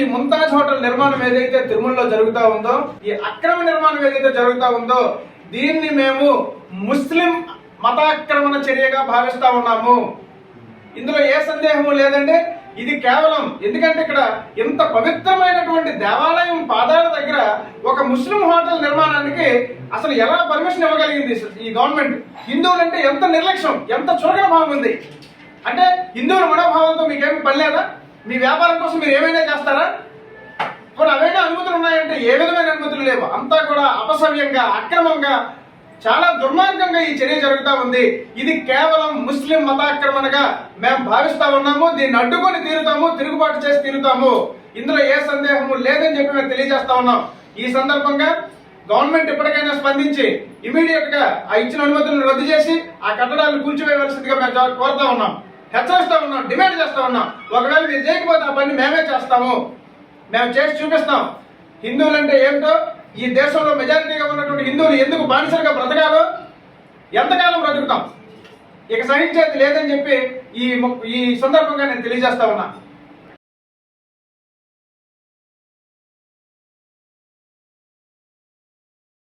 ఈ ముంతాజ్ హోటల్ నిర్మాణం ఏదైతే తిరుమలలో జరుగుతా ఉందో ఈ అక్రమ నిర్మాణం ఏదైతే జరుగుతూ ఉందో దీన్ని మేము ముస్లిం మతాక్రమణ చర్యగా భావిస్తా ఉన్నాము. ఇందులో ఏ సందేహము లేదండి. ఇది కేవలం ఎందుకంటే ఇక్కడ ఇంత పవిత్రమైనటువంటి దేవాలయం పాదాల దగ్గర ఒక ముస్లిం హోటల్ నిర్మాణానికి అసలు ఎలా పర్మిషన్ ఇవ్వగలిగింది ఈ గవర్నమెంట్? హిందువులంటే ఎంత నిర్లక్ష్యం ఎంత చురకన భావం ఉంది. అంటే హిందువుల మనోభావంతో మీకేమి పని లేదా? మీ వ్యాపారం కోసం మీరు ఏమైనా చేస్తారా? ఇప్పుడు అవైనా అనుమతులు ఉన్నాయంటే ఏ విధమైన అనుమతులు లేవు. అంతా కూడా అపసవ్యంగా అక్రమంగా చాలా దుర్మార్గంగా ఈ చర్య జరుగుతూ ఉంది. ఇది కేవలం ముస్లిం మతాక్రమణగా మేము భావిస్తా ఉన్నాము. దీన్ని అడ్డుకొని తీరుతాము తిరుగుబాటు చేసి తీరుతాము. ఇందులో ఏ సందేహము లేదని చెప్పి మేము తెలియజేస్తా ఉన్నాం. ఈ సందర్భంగా గవర్నమెంట్ ఇప్పటికైనా స్పందించి ఇమీడియట్గా ఆ ఇచ్చిన అనుమతులను రద్దు చేసి ఆ కట్టడాలను కూల్చివేయవలసిందిగా మేము కోరుతా ఉన్నాం. హెచ్చరిస్తా ఉన్నాం డిమాండ్ చేస్తా ఉన్నాం. ఒకవేళ మీరు చేయకపోతే ఆ పని మేమే చేస్తాము. మేము చేసి చూపిస్తాం. హిందువులంటే ఏమిటో? ఈ దేశంలో మెజారిటీగా ఉన్నటువంటి హిందువులు ఎందుకు బానిసలుగా బ్రతకాలో? ఎంతకాలం బ్రతుకుతాం? ఇక సహించేది లేదని చెప్పి ఈ ఈ సందర్భంగా నేను తెలియజేస్తా ఉన్నా.